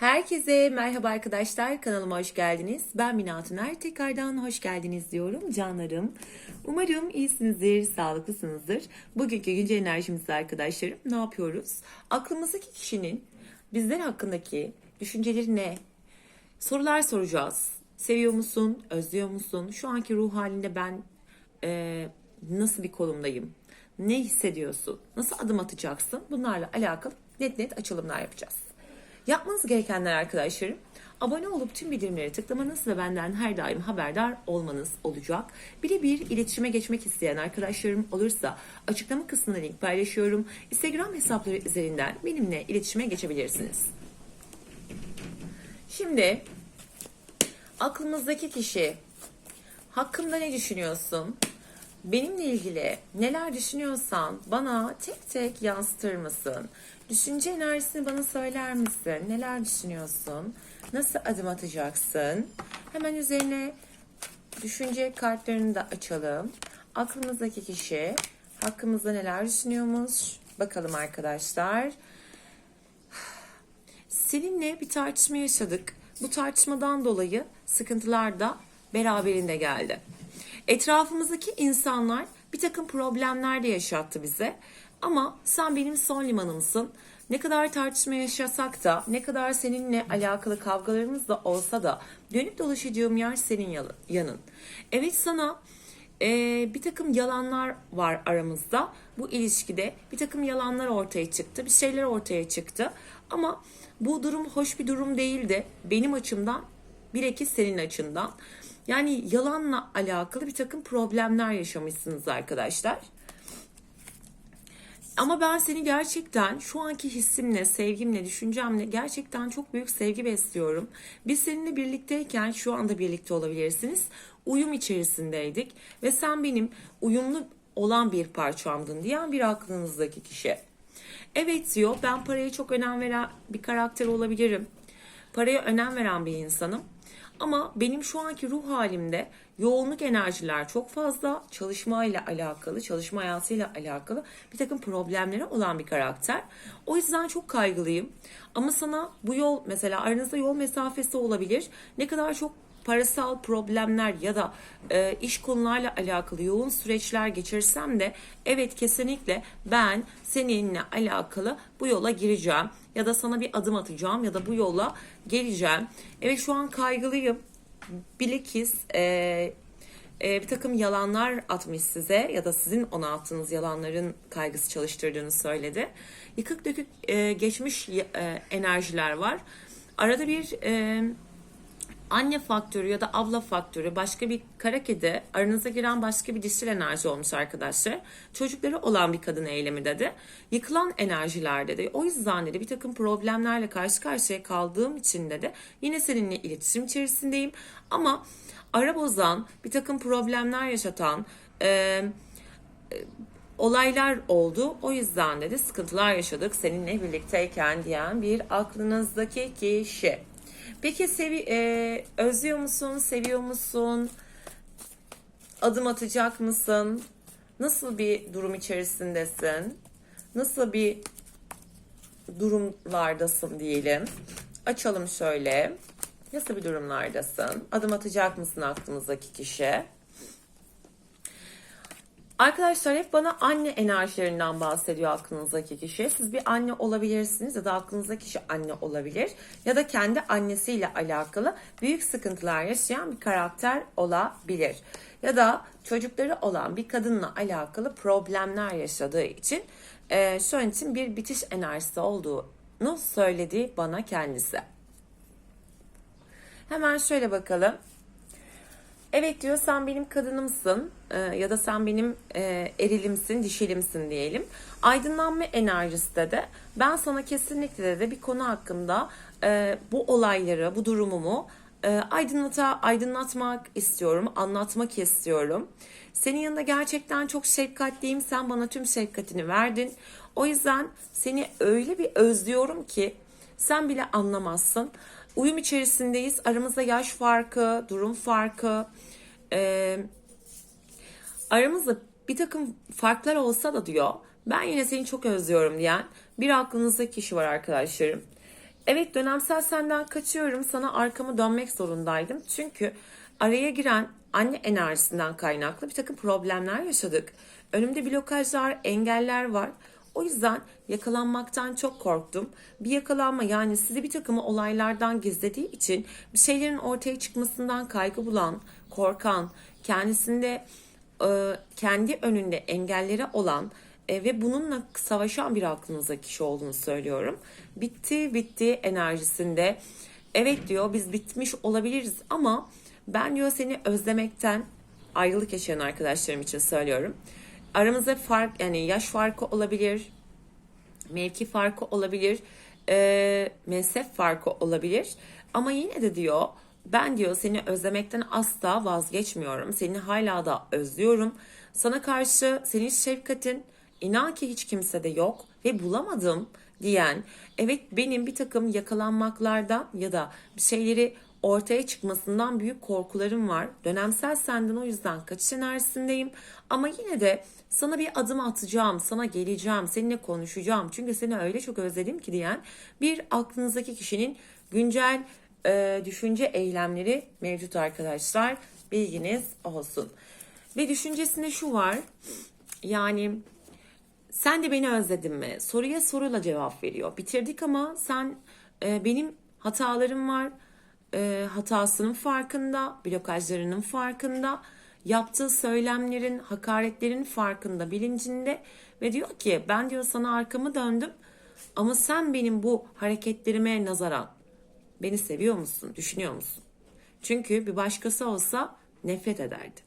Herkese merhaba arkadaşlar. Kanalıma hoş geldiniz. Ben Mina Tüner. Tekrardan hoş geldiniz diyorum canlarım. Umarım iyisinizdir, sağlıklısınızdır. Bugünkü güncel enerjimizde arkadaşlarım ne yapıyoruz? Aklımızdaki kişinin bizler hakkındaki düşünceleri ne? Sorular soracağız. Seviyor musun? Özlüyor musun? Şu anki ruh halinde ben e, nasıl bir konumdayım? Ne hissediyorsun? Nasıl adım atacaksın? Bunlarla alakalı net net açılımlar yapacağız. Yapmanız gerekenler arkadaşlarım abone olup tüm bildirimleri tıklamanız ve benden her daim haberdar olmanız olacak. Birebir iletişime geçmek isteyen arkadaşlarım olursa açıklama kısmına link paylaşıyorum. Instagram hesapları üzerinden benimle iletişime geçebilirsiniz. Şimdi aklımızdaki kişi hakkında ne düşünüyorsun? Benimle ilgili neler düşünüyorsan bana tek tek yansıtır mısın? Düşünce enerjisini bana söyler misin? Neler düşünüyorsun? Nasıl adım atacaksın? Hemen üzerine düşünce kartlarını da açalım. Aklımızdaki kişi hakkımızda neler düşünüyormuş? Bakalım arkadaşlar. Seninle bir tartışma yaşadık. Bu tartışmadan dolayı sıkıntılar da beraberinde geldi. Etrafımızdaki insanlar bir takım problemler de yaşattı bize. Ama sen benim son limanımsın. Ne kadar tartışma yaşasak da, ne kadar seninle alakalı kavgalarımız da olsa da dönüp dolaşacağım yer senin yanın. Evet sana e, bir takım yalanlar var aramızda. Bu ilişkide bir takım yalanlar ortaya çıktı, bir şeyler ortaya çıktı. Ama bu durum hoş bir durum değildi. Benim açımdan, bilakis senin açından. Yani yalanla alakalı bir takım problemler yaşamışsınız arkadaşlar. Ama ben seni gerçekten şu anki hissimle, sevgimle, düşüncemle gerçekten çok büyük sevgi besliyorum. Biz seninle birlikteyken şu anda birlikte olabilirsiniz. Uyum içerisindeydik ve sen benim uyumlu olan bir parçamdın diyen bir aklınızdaki kişi. Evet diyor ben paraya çok önem veren bir karakter olabilirim. Paraya önem veren bir insanım. Ama benim şu anki ruh halimde yoğunluk enerjiler çok fazla. Çalışmayla alakalı, çalışma hayatıyla alakalı bir takım problemleri olan bir karakter. O yüzden çok kaygılıyım. Ama sana bu yol mesela aranızda yol mesafesi olabilir. Ne kadar çok parasal problemler ya da e, iş konularla alakalı yoğun süreçler geçirsem de evet kesinlikle ben seninle alakalı bu yola gireceğim ya da sana bir adım atacağım ya da bu yola geleceğim. Evet şu an kaygılıyım. Bilakis e, e, bir takım yalanlar atmış size ya da sizin ona attığınız yalanların kaygısı çalıştırdığını söyledi. Yıkık dökük e, geçmiş e, enerjiler var. Arada bir e, anne faktörü ya da abla faktörü başka bir kara kedi aranıza giren başka bir dişil enerji olmuş arkadaşlar. Çocukları olan bir kadın eylemi dedi. Yıkılan enerjiler dedi. O yüzden dedi bir takım problemlerle karşı karşıya kaldığım için dedi. Yine seninle iletişim içerisindeyim. Ama ara bozan bir takım problemler yaşatan e, e, olaylar oldu. O yüzden dedi sıkıntılar yaşadık seninle birlikteyken diyen bir aklınızdaki kişi. Peki sevi e, özlüyor musun? Seviyor musun? Adım atacak mısın? Nasıl bir durum içerisindesin? Nasıl bir durumlardasın diyelim. Açalım şöyle. Nasıl bir durumlardasın? Adım atacak mısın aklımızdaki kişi? Arkadaşlar hep bana anne enerjilerinden bahsediyor aklınızdaki kişi. Siz bir anne olabilirsiniz ya da aklınızdaki kişi anne olabilir. Ya da kendi annesiyle alakalı büyük sıkıntılar yaşayan bir karakter olabilir. Ya da çocukları olan bir kadınla alakalı problemler yaşadığı için şu an için bir bitiş enerjisi olduğunu söyledi bana kendisi. Hemen şöyle bakalım. Evet diyor sen benim kadınımsın e, ya da sen benim e, erilimsin, dişilimsin diyelim. Aydınlanma enerjisi de de ben sana kesinlikle de bir konu hakkında e, bu olayları, bu durumumu aydınlata, aydınlatmak istiyorum, anlatmak istiyorum. Senin yanında gerçekten çok şefkatliyim, sen bana tüm şefkatini verdin. O yüzden seni öyle bir özlüyorum ki sen bile anlamazsın uyum içerisindeyiz. Aramızda yaş farkı, durum farkı, e, aramızda bir takım farklar olsa da diyor ben yine seni çok özlüyorum diyen bir aklınızda kişi var arkadaşlarım. Evet dönemsel senden kaçıyorum. Sana arkamı dönmek zorundaydım. Çünkü araya giren anne enerjisinden kaynaklı bir takım problemler yaşadık. Önümde blokajlar, engeller var. O yüzden yakalanmaktan çok korktum. Bir yakalanma yani sizi bir takım olaylardan gizlediği için bir şeylerin ortaya çıkmasından kaygı bulan, korkan, kendisinde e, kendi önünde engelleri olan e, ve bununla savaşan bir aklınıza kişi olduğunu söylüyorum. Bitti bitti enerjisinde. Evet diyor biz bitmiş olabiliriz ama ben diyor seni özlemekten ayrılık yaşayan arkadaşlarım için söylüyorum. Aramızda fark yani yaş farkı olabilir, mevki farkı olabilir, e, mezhep farkı olabilir. Ama yine de diyor ben diyor seni özlemekten asla vazgeçmiyorum. Seni hala da özlüyorum. Sana karşı senin şefkatin inan ki hiç kimse de yok ve bulamadım diyen evet benim bir takım yakalanmaklardan ya da bir şeyleri ortaya çıkmasından büyük korkularım var. Dönemsel senden o yüzden kaçış enerjisindeyim. Ama yine de sana bir adım atacağım, sana geleceğim, seninle konuşacağım. Çünkü seni öyle çok özledim ki diyen bir aklınızdaki kişinin güncel e, düşünce eylemleri mevcut arkadaşlar. Bilginiz olsun. Ve düşüncesinde şu var. Yani sen de beni özledin mi? Soruya soruyla cevap veriyor. Bitirdik ama sen e, benim hatalarım var. E, hatasının farkında, blokajlarının farkında, yaptığı söylemlerin, hakaretlerin farkında, bilincinde ve diyor ki ben diyor sana arkamı döndüm ama sen benim bu hareketlerime nazaran beni seviyor musun, düşünüyor musun? Çünkü bir başkası olsa nefret ederdi.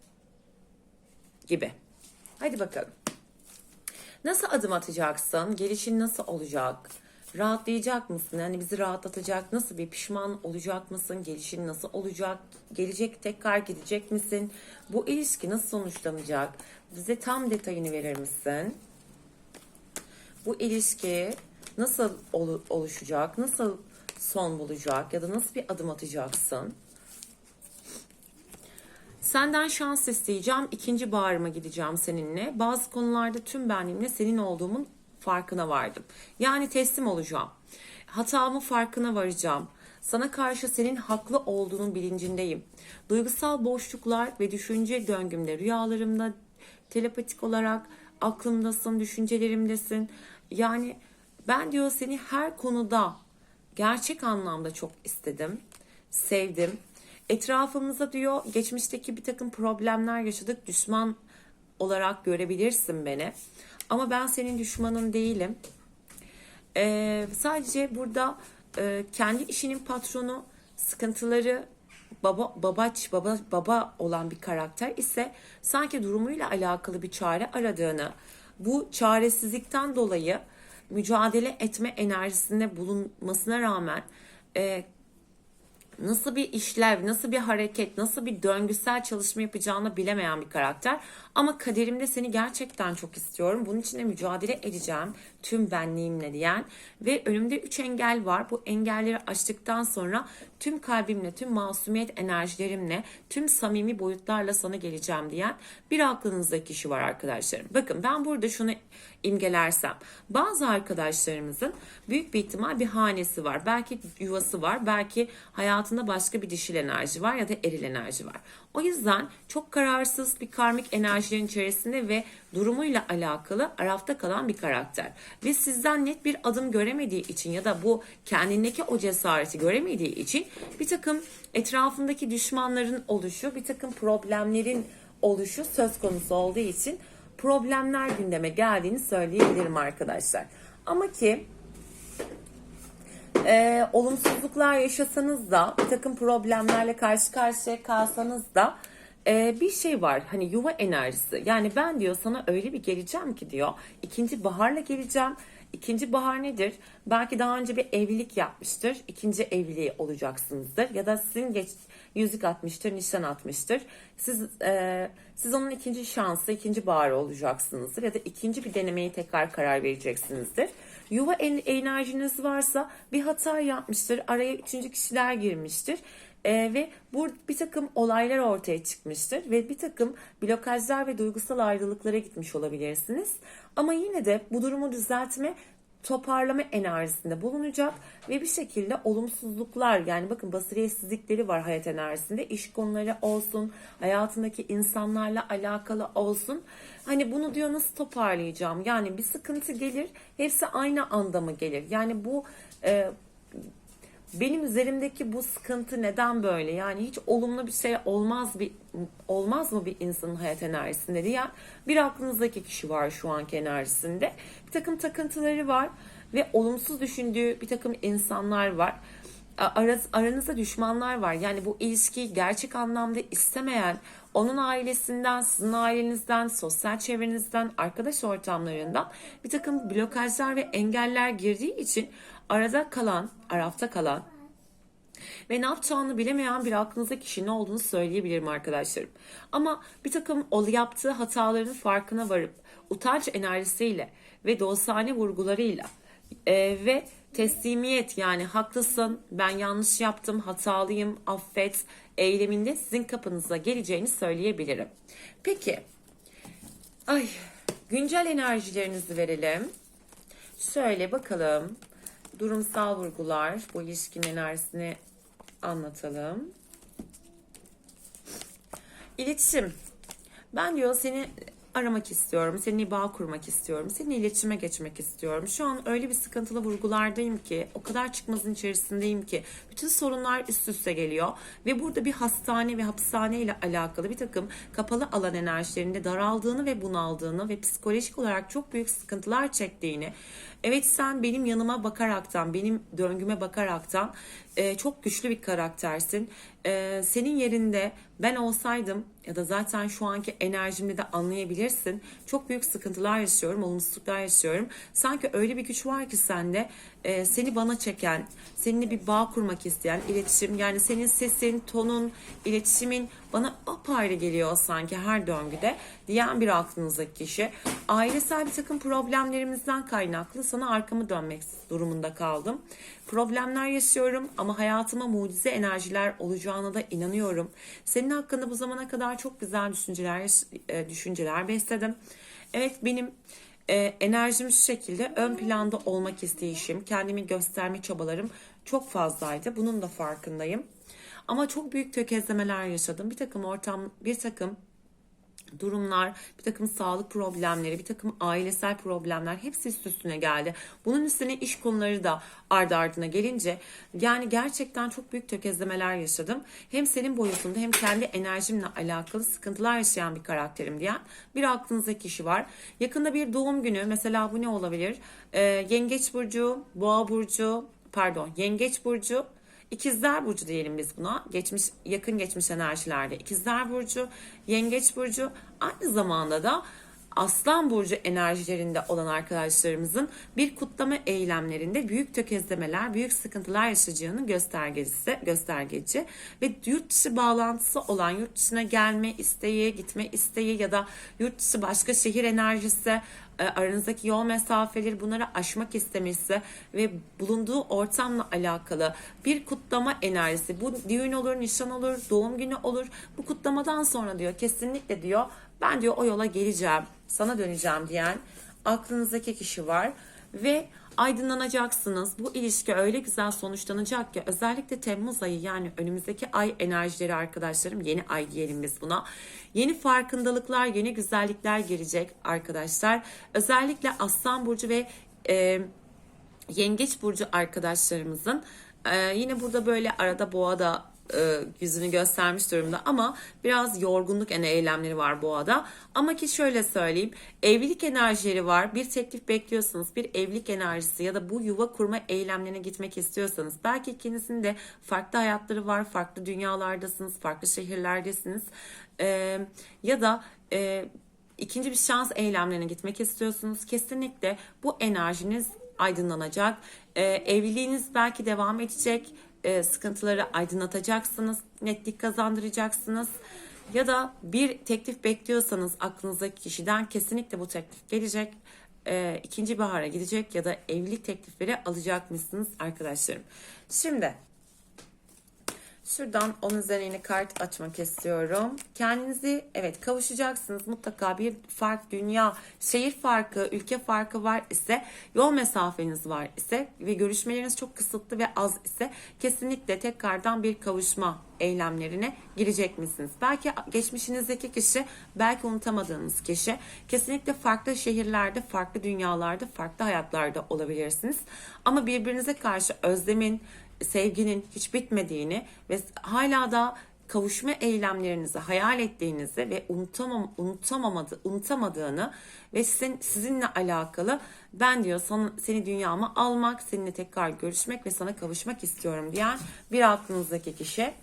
Gibi. Hadi bakalım. Nasıl adım atacaksın? Gelişin nasıl olacak? Rahatlayacak mısın? Yani bizi rahatlatacak. Nasıl bir pişman olacak mısın? Gelişin nasıl olacak? Gelecek tekrar gidecek misin? Bu ilişki nasıl sonuçlanacak? Bize tam detayını verir misin? Bu ilişki nasıl oluşacak? Nasıl son bulacak? Ya da nasıl bir adım atacaksın? Senden şans isteyeceğim. İkinci bağrıma gideceğim seninle. Bazı konularda tüm benliğimle senin olduğumun farkına vardım. Yani teslim olacağım. Hatamın farkına varacağım. Sana karşı senin haklı olduğunun bilincindeyim. Duygusal boşluklar ve düşünce döngümde, rüyalarımda, telepatik olarak aklımdasın, düşüncelerimdesin. Yani ben diyor seni her konuda gerçek anlamda çok istedim, sevdim Etrafımızda diyor geçmişteki bir takım problemler yaşadık. Düşman olarak görebilirsin beni. Ama ben senin düşmanın değilim. Ee, sadece burada e, kendi işinin patronu, sıkıntıları baba babaç baba baba olan bir karakter ise sanki durumuyla alakalı bir çare aradığını, bu çaresizlikten dolayı mücadele etme enerjisinde bulunmasına rağmen e, nasıl bir işlev, nasıl bir hareket, nasıl bir döngüsel çalışma yapacağını bilemeyen bir karakter. Ama kaderimde seni gerçekten çok istiyorum. Bunun için de mücadele edeceğim tüm benliğimle diyen ve önümde üç engel var. Bu engelleri aştıktan sonra tüm kalbimle, tüm masumiyet enerjilerimle, tüm samimi boyutlarla sana geleceğim diyen bir aklınızda kişi var arkadaşlarım. Bakın ben burada şunu imgelersem bazı arkadaşlarımızın büyük bir ihtimal bir hanesi var. Belki yuvası var. Belki hayatında başka bir dişil enerji var ya da eril enerji var. O yüzden çok kararsız bir karmik enerjilerin içerisinde ve durumuyla alakalı arafta kalan bir karakter. Ve sizden net bir adım göremediği için ya da bu kendindeki o cesareti göremediği için bir takım etrafındaki düşmanların oluşu, bir takım problemlerin oluşu söz konusu olduğu için problemler gündeme geldiğini söyleyebilirim arkadaşlar. Ama ki e, olumsuzluklar yaşasanız da bir takım problemlerle karşı karşıya kalsanız da e, bir şey var hani yuva enerjisi yani ben diyor sana öyle bir geleceğim ki diyor ikinci baharla geleceğim İkinci bahar nedir? Belki daha önce bir evlilik yapmıştır. İkinci evliliği olacaksınızdır. Ya da sizin geç yüzük atmıştır, nişan atmıştır. Siz e, siz onun ikinci şansı, ikinci baharı olacaksınızdır. Ya da ikinci bir denemeyi tekrar karar vereceksinizdir. Yuva enerjiniz varsa bir hata yapmıştır. Araya üçüncü kişiler girmiştir. Ee, ve bu bir takım olaylar ortaya çıkmıştır ve bir takım blokajlar ve duygusal ayrılıklara gitmiş olabilirsiniz. Ama yine de bu durumu düzeltme toparlama enerjisinde bulunacak ve bir şekilde olumsuzluklar yani bakın basiretsizlikleri var hayat enerjisinde. İş konuları olsun hayatındaki insanlarla alakalı olsun. Hani bunu diyor nasıl toparlayacağım? Yani bir sıkıntı gelir hepsi aynı anda mı gelir? Yani bu e, benim üzerimdeki bu sıkıntı neden böyle? Yani hiç olumlu bir şey olmaz bir olmaz mı bir insanın hayat enerjisinde diye bir aklınızdaki kişi var şu anki enerjisinde. Bir takım takıntıları var ve olumsuz düşündüğü bir takım insanlar var. Aranızda düşmanlar var. Yani bu ilişkiyi gerçek anlamda istemeyen, onun ailesinden, sizin ailenizden, sosyal çevrenizden, arkadaş ortamlarından bir takım blokajlar ve engeller girdiği için arada kalan, arafta kalan ve ne yapacağını bilemeyen bir aklınızda kişinin olduğunu söyleyebilirim arkadaşlarım. Ama bir takım ol yaptığı hataların farkına varıp utanç enerjisiyle ve dostane vurgularıyla e, ve teslimiyet yani haklısın ben yanlış yaptım hatalıyım affet eyleminde sizin kapınıza geleceğini söyleyebilirim. Peki ay güncel enerjilerinizi verelim. Şöyle bakalım durumsal vurgular bu ilişkinin enerjisini anlatalım. İletişim. Ben diyor seni aramak istiyorum. Seninle bağ kurmak istiyorum. Seninle iletişime geçmek istiyorum. Şu an öyle bir sıkıntılı vurgulardayım ki o kadar çıkmazın içerisindeyim ki bütün sorunlar üst üste geliyor ve burada bir hastane ve hapishane ile alakalı bir takım kapalı alan enerjilerinde daraldığını ve bunaldığını ve psikolojik olarak çok büyük sıkıntılar çektiğini Evet sen benim yanıma bakaraktan, benim döngüme bakaraktan e, çok güçlü bir karaktersin. E, senin yerinde ben olsaydım ya da zaten şu anki enerjimde de anlayabilirsin. Çok büyük sıkıntılar yaşıyorum, olumsuzluklar yaşıyorum. Sanki öyle bir güç var ki sende e, seni bana çeken, seninle bir bağ kurmak isteyen iletişim. Yani senin sesin, tonun, iletişimin bana apayrı geliyor sanki her döngüde diyen bir aklınızdaki kişi. Ailesel bir takım problemlerimizden kaynaklı sana arkamı dönmek durumunda kaldım. Problemler yaşıyorum ama hayatıma mucize enerjiler olacağına da inanıyorum. Senin hakkında bu zamana kadar çok güzel düşünceler e, düşünceler besledim. Evet benim e, enerjim şu şekilde ön planda olmak isteyişim, kendimi gösterme çabalarım çok fazlaydı. Bunun da farkındayım. Ama çok büyük tökezlemeler yaşadım. Bir takım ortam, bir takım durumlar, bir takım sağlık problemleri, bir takım ailesel problemler hepsi üst üstüne geldi. Bunun üstüne iş konuları da ardı ardına gelince yani gerçekten çok büyük tökezlemeler yaşadım. Hem senin boyutunda hem kendi enerjimle alakalı sıkıntılar yaşayan bir karakterim diyen bir aklınızdaki kişi var. Yakında bir doğum günü mesela bu ne olabilir? Ee, yengeç burcu, boğa burcu, pardon yengeç burcu, İkizler burcu diyelim biz buna. Geçmiş yakın geçmiş enerjilerde İkizler burcu, Yengeç burcu aynı zamanda da Aslan burcu enerjilerinde olan arkadaşlarımızın bir kutlama eylemlerinde büyük tökezlemeler, büyük sıkıntılar yaşayacağını göstergesi, göstergeci ve yurt dışı bağlantısı olan yurt dışına gelme isteği, gitme isteği ya da yurt dışı başka şehir enerjisi, e, aranızdaki yol mesafeleri bunları aşmak istemesi ve bulunduğu ortamla alakalı bir kutlama enerjisi. Bu düğün olur, nişan olur, doğum günü olur. Bu kutlamadan sonra diyor kesinlikle diyor ben diyor o yola geleceğim, sana döneceğim diyen aklınızdaki kişi var ve aydınlanacaksınız. Bu ilişki öyle güzel sonuçlanacak ki özellikle Temmuz ayı yani önümüzdeki ay enerjileri arkadaşlarım yeni ay diyelim biz buna. Yeni farkındalıklar, yeni güzellikler gelecek arkadaşlar. Özellikle Aslan Burcu ve e, Yengeç Burcu arkadaşlarımızın e, yine burada böyle arada boğa da e, yüzünü göstermiş durumda. Ama biraz yorgunluk yani eylemleri var boğada. Ama ki şöyle söyleyeyim evlilik enerjileri var. Bir teklif bekliyorsanız bir evlilik enerjisi ya da bu yuva kurma eylemlerine gitmek istiyorsanız belki ikinizin de farklı hayatları var farklı dünyalardasınız farklı şehirlerdesiniz. E, ya da e, ikinci bir şans eylemlerine gitmek istiyorsunuz. Kesinlikle bu enerjiniz aydınlanacak. Ee, evliliğiniz belki devam edecek e, sıkıntıları aydınlatacaksınız, netlik kazandıracaksınız. Ya da bir teklif bekliyorsanız aklınızdaki kişiden kesinlikle bu teklif gelecek. E, ikinci bahara gidecek ya da evlilik teklifleri alacak mısınız arkadaşlarım? Şimdi Şuradan onun üzerine kart açmak istiyorum. Kendinizi evet kavuşacaksınız. Mutlaka bir fark, dünya, şehir farkı, ülke farkı var ise, yol mesafeniz var ise ve görüşmeleriniz çok kısıtlı ve az ise kesinlikle tekrardan bir kavuşma eylemlerine girecek misiniz? Belki geçmişinizdeki kişi, belki unutamadığınız kişi. Kesinlikle farklı şehirlerde, farklı dünyalarda, farklı hayatlarda olabilirsiniz. Ama birbirinize karşı özlemin, sevginin hiç bitmediğini ve hala da kavuşma eylemlerinizi hayal ettiğinizi ve unutamam, unutamamadı, unutamadığını ve sizin, sizinle alakalı ben diyor sana, seni dünyama almak, seninle tekrar görüşmek ve sana kavuşmak istiyorum diyen bir aklınızdaki kişi.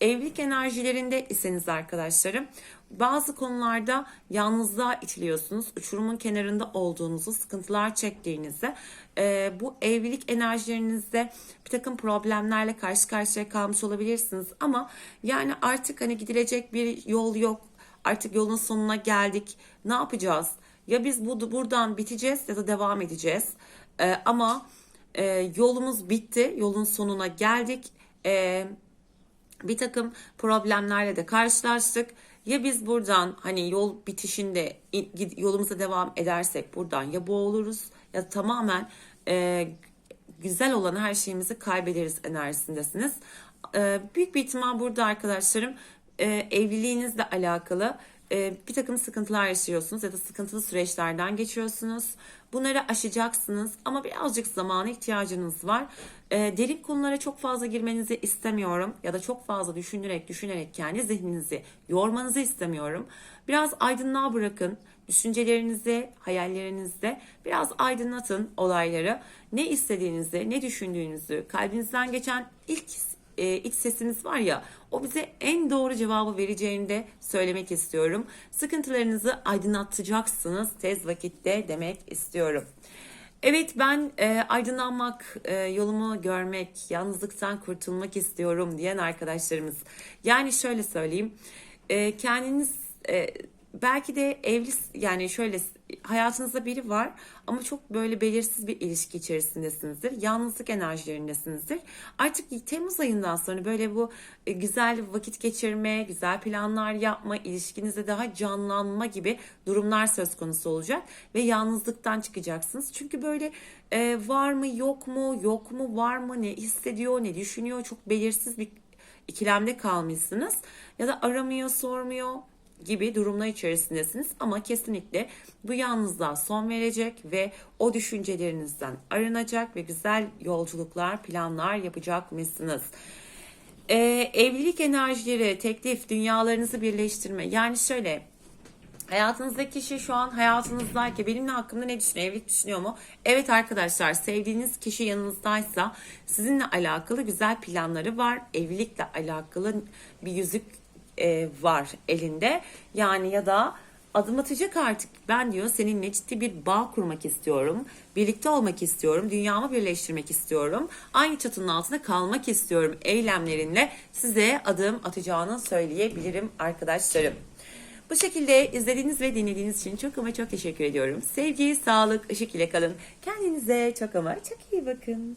Evlilik enerjilerinde iseniz arkadaşlarım bazı konularda yalnızlığa itiliyorsunuz. Uçurumun kenarında olduğunuzu, sıkıntılar çektiğinizi, e, bu evlilik enerjilerinizde bir takım problemlerle karşı karşıya kalmış olabilirsiniz. Ama yani artık hani gidilecek bir yol yok. Artık yolun sonuna geldik. Ne yapacağız? Ya biz bu buradan biteceğiz ya da devam edeceğiz. E, ama e, yolumuz bitti. Yolun sonuna geldik. E, bir takım problemlerle de karşılaştık. Ya biz buradan hani yol bitişinde yolumuza devam edersek buradan ya boğuluruz ya tamamen e, güzel olan her şeyimizi kaybederiz enerjisindesiniz. E, büyük bir ihtimal burada arkadaşlarım e, evliliğinizle alakalı e, bir takım sıkıntılar yaşıyorsunuz ya da sıkıntılı süreçlerden geçiyorsunuz. Bunları aşacaksınız ama birazcık zamana ihtiyacınız var. E, derin konulara çok fazla girmenizi istemiyorum ya da çok fazla düşünerek düşünerek kendi zihninizi yormanızı istemiyorum. Biraz aydınlığa bırakın. Düşüncelerinizi, hayallerinizde biraz aydınlatın olayları. Ne istediğinizi, ne düşündüğünüzü, kalbinizden geçen ilk e, iç sesiniz var ya o bize en doğru cevabı vereceğini de söylemek istiyorum. Sıkıntılarınızı aydınlatacaksınız tez vakitte demek istiyorum. Evet ben e, aydınlanmak, e, yolumu görmek, yalnızlıktan kurtulmak istiyorum diyen arkadaşlarımız. Yani şöyle söyleyeyim, e, kendiniz e, belki de evli yani şöyle hayatınızda biri var ama çok böyle belirsiz bir ilişki içerisindesinizdir. Yalnızlık enerjilerindesinizdir. Artık Temmuz ayından sonra böyle bu e, güzel vakit geçirme, güzel planlar yapma, ilişkinizde daha canlanma gibi durumlar söz konusu olacak ve yalnızlıktan çıkacaksınız. Çünkü böyle e, var mı yok mu yok mu var mı ne hissediyor ne düşünüyor çok belirsiz bir ikilemde kalmışsınız ya da aramıyor sormuyor gibi durumlar içerisindesiniz ama kesinlikle bu yalnızlığa son verecek ve o düşüncelerinizden arınacak ve güzel yolculuklar, planlar yapacak mısınız? Ee, evlilik enerjileri, teklif, dünyalarınızı birleştirme. Yani şöyle Hayatınızdaki kişi şu an hayatınızdayken benimle hakkında ne düşünüyor? Evlilik düşünüyor mu? Evet arkadaşlar sevdiğiniz kişi yanınızdaysa sizinle alakalı güzel planları var. Evlilikle alakalı bir yüzük e, var elinde. Yani ya da adım atacak artık. Ben diyor seninle ciddi bir bağ kurmak istiyorum. Birlikte olmak istiyorum. Dünyamı birleştirmek istiyorum. Aynı çatının altında kalmak istiyorum. Eylemlerinle size adım atacağını söyleyebilirim arkadaşlarım. Bu şekilde izlediğiniz ve dinlediğiniz için çok ama çok teşekkür ediyorum. Sevgi, sağlık, ışık ile kalın. Kendinize çok ama çok iyi bakın.